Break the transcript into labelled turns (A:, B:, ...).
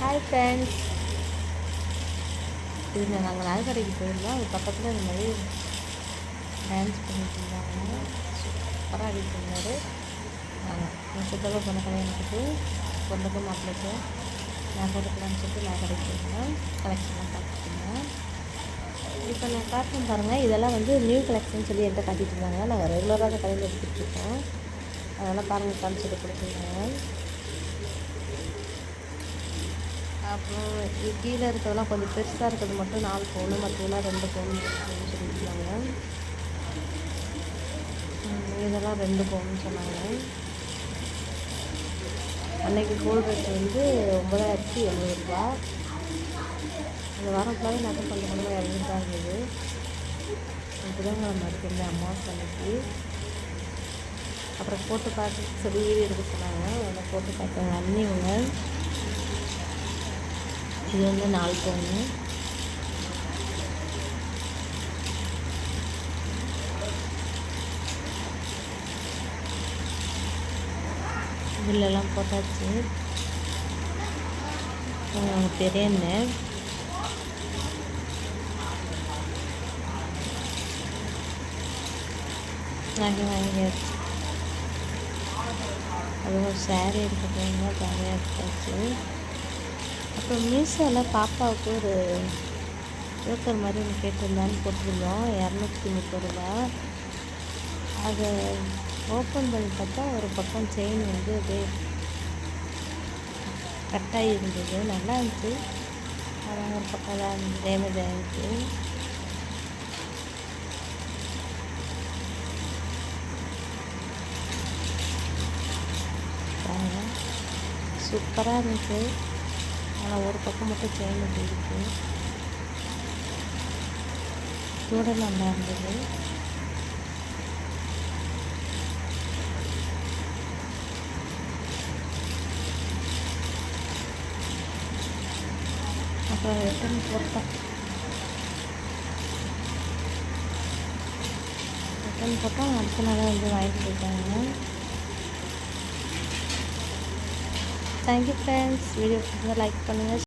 A: Hi friends இது நாங்கள் நகைக்கடைக்கு போயிருந்தோம். அது பக்கத்தில் இந்த மாதிரி டான்ஸ் பண்ணிட்டு இருந்தாங்க. சூப்பராக ஆடிட்டு இருந்தார். நாங்கள் என் சுத்தமாக பொண்ணு கல்யாணத்துக்கு பொண்ணுக்கும் மாப்பிள்ளைக்கும் நான் கொடுக்கலான்னு சொல்லிட்டு நான் கடைக்கு போயிருந்தேன் கலெக்ஷன்லாம் பார்த்துட்டு இப்போ நான் காட்டுறேன் பாருங்கள் இதெல்லாம் வந்து நியூ கலெக்ஷன் சொல்லி என்கிட்ட காட்டிட்டு இருந்தாங்க. நாங்கள் ரெகுலராக கடையில் எடுத்துகிட்டு இருக்கோம். அதெல்லாம் பாருங்கள் காமிச்சிட்டு கொடுத்துருந்தாங்க அப்புறம் இது கீழே இருக்கிறதெல்லாம் கொஞ்சம் பெருசாக இருக்கிறது மட்டும் நாலு பவுனு மற்றதெல்லாம் ரெண்டு பவுன் அப்படின்னு சொல்லியிருந்தாங்க இதெல்லாம் ரெண்டு பவுன் சொன்னாங்க. அன்னைக்கு கோல்ட் ரேட் வந்து ஒம்பதாயிரத்தி எழுநூறுபா. அந்த வாரம் ஃபுல்லாகவே நகை பண்ண இறங்கிட்டு இரநூறுபா இருந்தது. புதன்கிழமை எடுத்திருந்தேன் அமாவாசை அன்னைக்கு. அப்புறம் போட்டு பார்த்து சொல்லி எடுக்க சொன்னாங்க. அதை போட்டு பார்த்தேன் அண்ணிங்க இது வந்து நாலு பொண்ணு. பில்லெல்லாம் போட்டாச்சு. பெரிய அண்ணன் நகை வாங்கியாச்சு. அதுவும் சேரீ எடுத்துக்கோங்க ஜாலியாக எடுத்தாச்சு இப்போ மீஷோவில் பாப்பாவுக்கு ஒரு ஜோக்கர் மாதிரி ஒன்று கேட்டிருந்தான்னு போட்டிருந்தோம். இரநூத்தி முப்பது ரூபா. அதை ஓப்பன் பண்ணி பார்த்தா ஒரு பக்கம் செயின் வந்து அப்படியே கட்டாகி இருந்தது. நல்லா இருந்துச்சு. ஆனால் ஒரு பக்கம் தான் டேமேஜ் ஆகிருக்கு சூப்பராக இருந்துச்சு. ஆனால் ஒரு பக்கம் மட்டும் செயின் போயிடுச்சு கூட நல்லா இருந்தது. அப்புறம் ரிட்டன் போட்டோம். ரிட்டன் போட்டோம் அடுத்த நாள் வந்து வாங்கிட்டு போயிட்டாங்க. தேங்க்யூ ஃப்ரெண்ட்ஸ் வீடியோ பிடிச்சிருந்தா லைக் பண்ணுங்கள்